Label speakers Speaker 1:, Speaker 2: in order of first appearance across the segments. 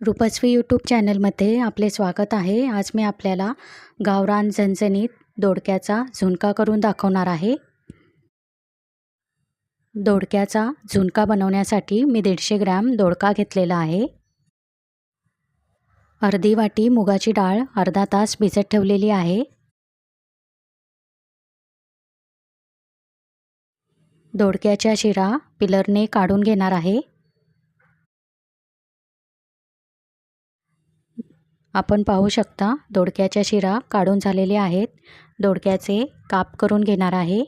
Speaker 1: रूपस्वी YouTube चॅनलमध्ये आपले स्वागत आहे. आज मी आपल्याला गावरान झणझणीत दोडक्याचा झुणका करून दाखवणार आहे. दोडक्याचा झुणका बनवण्यासाठी मी दीडशे ग्रॅम दोडका घेतलेला आहे. अर्धी वाटी मुगाची डाळ अर्धा तास भिजत ठेवलेली आहे. दोडक्याच्या शिरा पिलरने काढून घेणार आहे. आपण पाहू शकता दोडक्याच्या शिरा काढून झालेले आहेत. दोडक्याचे काप करून घेणार आहे.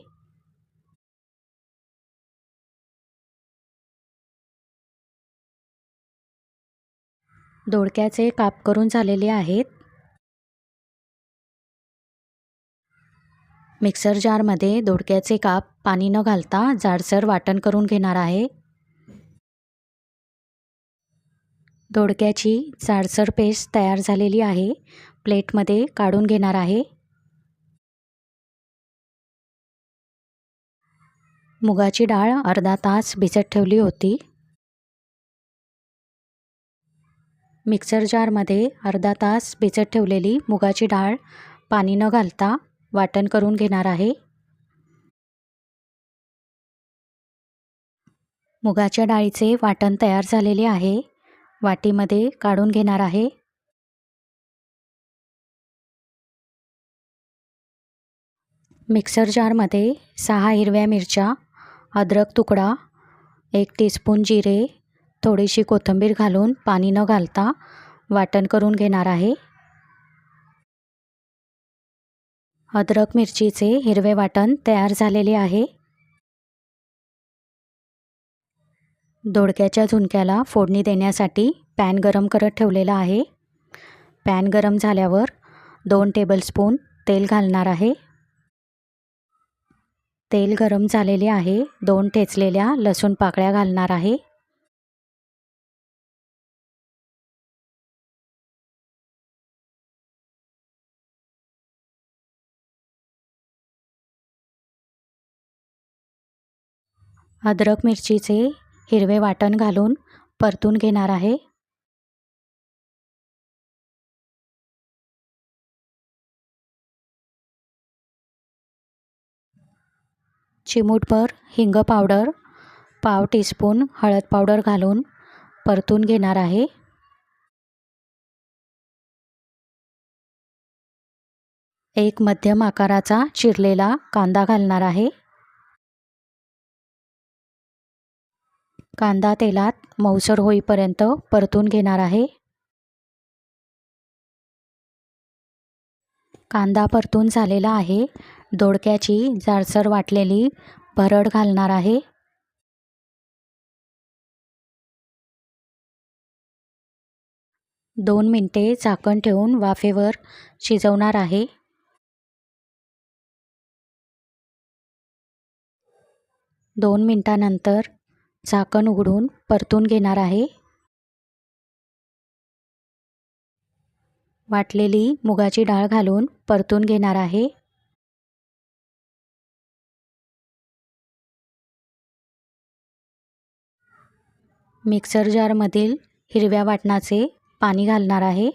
Speaker 1: दोडक्याचे काप करून झालेले आहेत. मिक्सर जारमध्ये दोडक्याचे काप पाणी न घालता जाडसर वाटण करून घेणार आहे. दोडक्याची जाडसर पेस्ट तयार झालेली आहे. प्लेटमध्ये काढून घेणार आहे. मुगाची डाळ अर्धा तास भिजत ठेवली होती. मिक्सर जारमध्ये अर्धा तास भिजत ठेवलेली मुगाची डाळ पाणी न घालता वाटण करून घेणार आहे. मुगाच्या डाळीचे वाटण तयार झालेले आहे. वाटीमध्ये काढून घेणार आहे. मिक्सर जारमध्ये सहा हिरव्या मिरच्या अद्रक तुकडा एक टीस्पून जिरे थोडीशी कोथिंबीर घालून पाणी न घालता वाटण करून घेणार आहे. अद्रक मिरचीचे हिरवे वाटण तयार झालेले आहे. दोडक्याच्या झुणक्याला फोडणी देण्यासाठी पॅन गरम करत ठेवलेला आहे. पॅन गरम झाल्यावर दोन टेबलस्पून तेल घालणार आहे. तेल गरम झालेले आहे. दोन ठेचलेल्या लसूण पाकळ्या घालणार आहे. अद्रक मिरचीचे हिरवे वाटण घालून परतून घेणार आहे. चिमूटभर हिंग पावडर पाव टीस्पून हळद पावडर घालून परतून घेणार आहे. एक मध्यम आकाराचा चिरलेला कांदा घालणार आहे. कांदा तेलात मऊसर होईपर्यंत परतून घेणार आहे. कांदा परतून झालेला आहे. दोडक्याची जाडसर वाटलेली भरड घालणार आहे. दोन मिनटे झाकण ठेवून वाफेवर शिजवणार आहे. दोन मिनटानंतर झाकण उघडून परतून घेणार आहे. वाटलेली मुगाची डाळ घालून परतून घेणार आहे. मिक्सर जारमधील हिरव्या वाटणाचे पाणी घालणार आहे.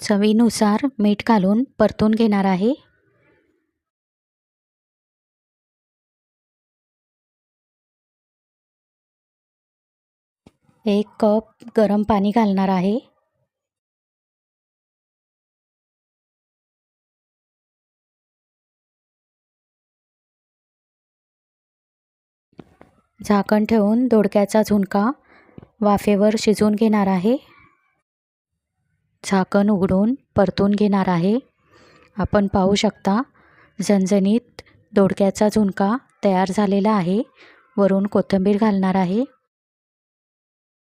Speaker 1: चवीनुसार मीठ घालून परतून घेणार आहे. एक कप गरम पाणी घालणार आहे. झाकण ठेवून दोडक्याचा झुणका वाफेवर शिजवून घेणार आहे. झाकण उघडून परतून घेणार आहे. आपण पाहू शकता झणझणीत दोडक्याचा झुणका तयार झालेला आहे. वरून कोथिंबीर घालणार आहे.